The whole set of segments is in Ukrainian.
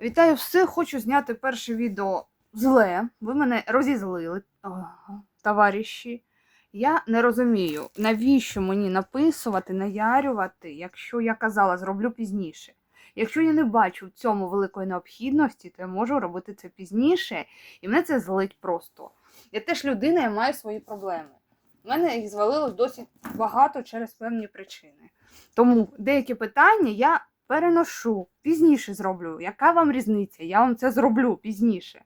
Вітаю всіх! Хочу зняти перше відео зле. Ви мене розізлили, товариші. Я не розумію, навіщо мені написувати, наярювати, якщо я казала, зроблю пізніше. Якщо я не бачу в цьому великої необхідності, то я можу робити це пізніше, і мене це злить просто. Я теж людина, я маю свої проблеми. У мене їх звалилось досить багато через певні причини. Тому деякі питання я переношу, пізніше зроблю. Яка вам різниця? Я вам це зроблю пізніше.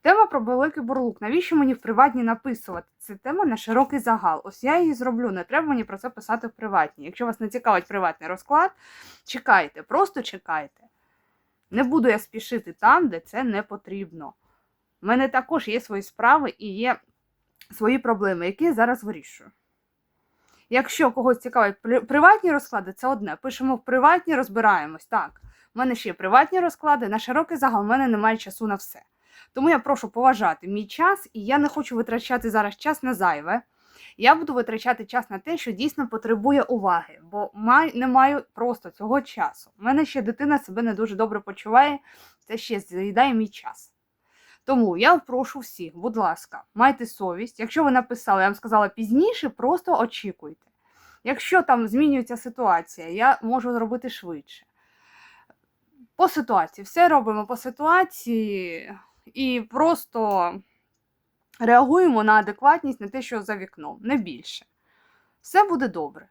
Тема про великий бурлук. Навіщо мені в приватні написувати? Це тема на широкий загал. Ось я її зроблю. Не треба мені про це писати в приватні. Якщо вас не цікавить приватний розклад, чекайте, просто чекайте. Не буду я спішити там, де це не потрібно. У мене також є свої справи і є свої проблеми, які я зараз вирішую. Якщо когось цікавить приватні розклади, це одне. Пишемо в приватні, розбираємось. Так, в мене ще є приватні розклади, на широкий загал в мене немає часу на все. Тому я прошу поважати мій час, і я не хочу витрачати зараз час на зайве. Я буду витрачати час на те, що дійсно потребує уваги, бо май, не маю просто цього часу. У мене ще дитина себе не дуже добре почуває, це ще заїдає мій час. Тому я прошу всіх, будь ласка, майте совість. Якщо ви написали, я вам сказала пізніше, просто очікуйте. Якщо там змінюється ситуація, я можу зробити швидше. По ситуації, все робимо по ситуації і просто реагуємо на адекватність, на те, що за вікном, не більше. Все буде добре.